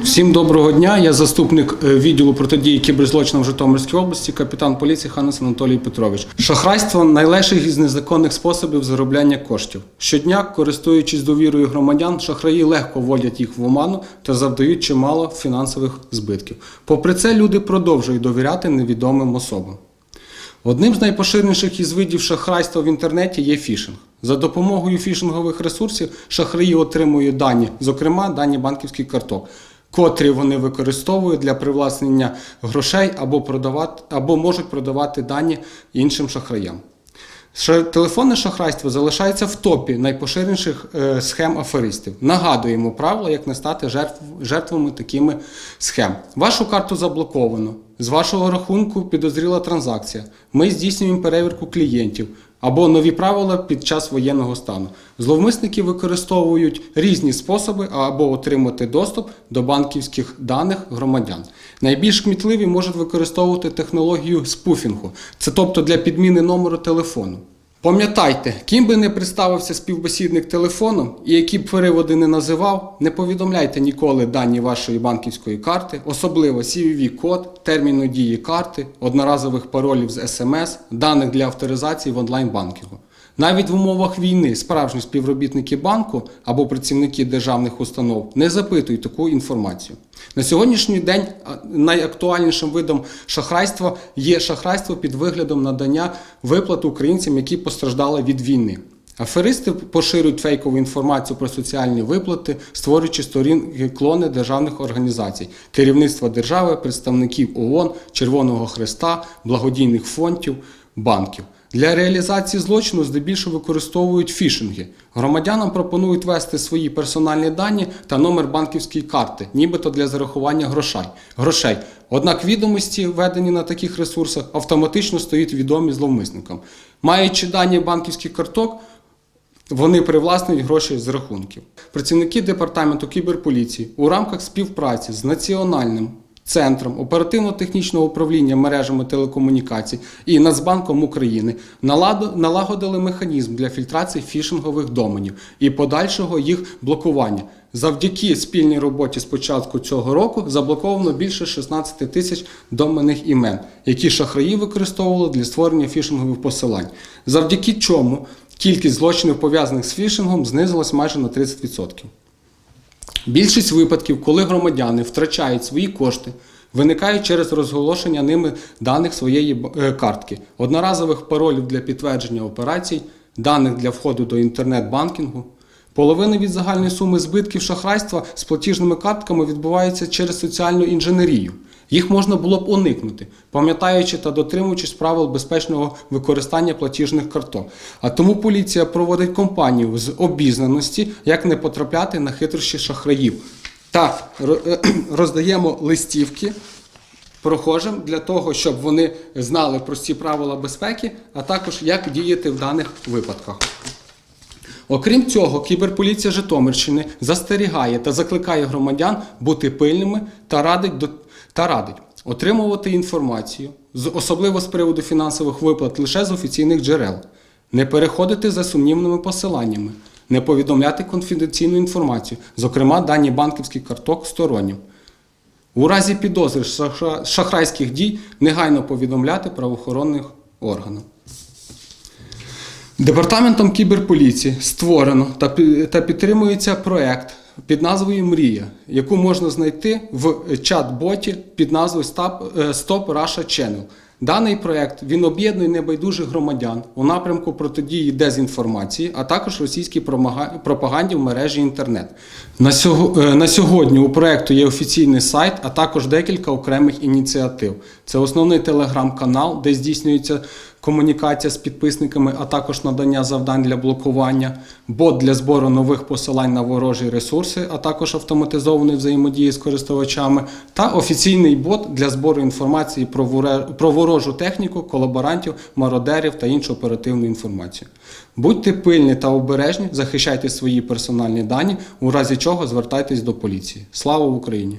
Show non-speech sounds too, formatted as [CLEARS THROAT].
Всім доброго дня. Я заступник е, відділу протидії кіберзлочинам в Житомирській області, капітан поліції Ханес Анатолій Петрович. Шахрайство найлегший із незаконних способів заробляння коштів. Щодня, користуючись довірою громадян, шахраї легко вводять їх в оману та завдають чимало фінансових збитків. Попри це, люди продовжують довіряти невідомим особам. Одним з найпоширеніших із видів шахрайства в інтернеті є фішинг. За допомогою фішингових ресурсів шахраї отримують дані, зокрема дані банківських карток, котрі вони використовують для привласнення грошей або, продавати, або можуть продавати дані іншим шахраям. Телефонне шахрайство залишається в топі найпоширеніших е, схем аферистів. Нагадуємо правила, як не стати жертв, жертвами такими схем. Вашу карту заблоковано. З вашого рахунку підозріла транзакція. Ми здійснюємо перевірку клієнтів або нові правила під час воєнного стану. Зловмисники використовують різні способи або отримати доступ до банківських даних громадян. Найбільш кмітливі можуть використовувати технологію спуфінгу, це тобто для підміни номеру телефону. Пам'ятайте, ким би не представився співбесідник телефоном і які б переводи не називав, не повідомляйте ніколи дані вашої банківської карти, особливо CVV-код, терміну дії карти, одноразових паролів з СМС, даних для авторизації в онлайн-банкінгу. Навіть в умовах війни справжні співробітники банку або працівники державних установ не запитують таку інформацію. На сьогоднішній день найактуальнішим видом шахрайства є шахрайство під виглядом надання виплат українцям, які постраждали від війни. Аферисти поширюють фейкову інформацію про соціальні виплати, створюючи сторінки клони державних організацій, керівництва держави, представників ООН, Червоного Хреста, благодійних фондів, банків. Для реалізації злочину здебільшого використовують фішинги. Громадянам пропонують ввести свої персональні дані та номер банківської карти, нібито для зарахування грошей. грошей. Однак відомості, введені на таких ресурсах, автоматично стають відомі зловмисникам. Маючи дані банківських карток, вони привласнюють гроші з рахунків. Працівники департаменту кіберполіції у рамках співпраці з Національним центром оперативно-технічного управління мережами телекомунікацій і Нацбанком України налагодили механізм для фільтрації фішингових доменів і подальшого їх блокування. Завдяки спільній роботі з початку цього року заблоковано більше 16 тисяч доменних імен, які шахраї використовували для створення фішингових посилань. Завдяки чому кількість злочинів пов'язаних з фішингом знизилась майже на 30%. Більшість випадків, коли громадяни втрачають свої кошти, виникають через розголошення ними даних своєї е, картки, одноразових паролів для підтвердження операцій, даних для входу до інтернет-банкінгу. Половина від загальної суми збитків шахрайства з платіжними картками відбувається через соціальну інженерію. Їх можна було б уникнути, пам'ятаючи та дотримуючись правил безпечного використання платіжних карток. А тому поліція проводить кампанію з обізнаності, як не потрапляти на хитрощі шахраїв. Та е, [CLEARS THROAT] роздаємо листівки прохожим для того, щоб вони знали прості правила безпеки, а також як діяти в даних випадках. Окрім цього, кіберполіція Житомирщини застерігає та закликає громадян бути пильними та радить, до- та радить отримувати інформацію, особливо з приводу фінансових виплат лише з офіційних джерел, не переходити за сумнівними посиланнями, не повідомляти конфіденційну інформацію, зокрема дані банківських карток стороннім. У разі підозри шахрайських дій негайно повідомляти правоохоронних органів. Департаментом кіберполіції створено та, та підтримується проект під назвою Мрія, яку можна знайти в чат-боті під назвою Stop е, Russia Channel. Даний проект він об'єднує небайдужих громадян у напрямку протидії дезінформації, а також російській пропаганді в мережі інтернет. Е, на сьогодні у проекту є офіційний сайт, а також декілька окремих ініціатив. Це основний телеграм-канал, де здійснюється комунікація з підписниками, а також надання завдань для блокування, бот для збору нових посилань на ворожі ресурси, а також автоматизованої взаємодії з користувачами, та офіційний бот для збору інформації про ворожу техніку, колаборантів, мародерів та іншу оперативну інформацію. Будьте пильні та обережні, захищайте свої персональні дані, у разі чого звертайтесь до поліції. Слава Україні!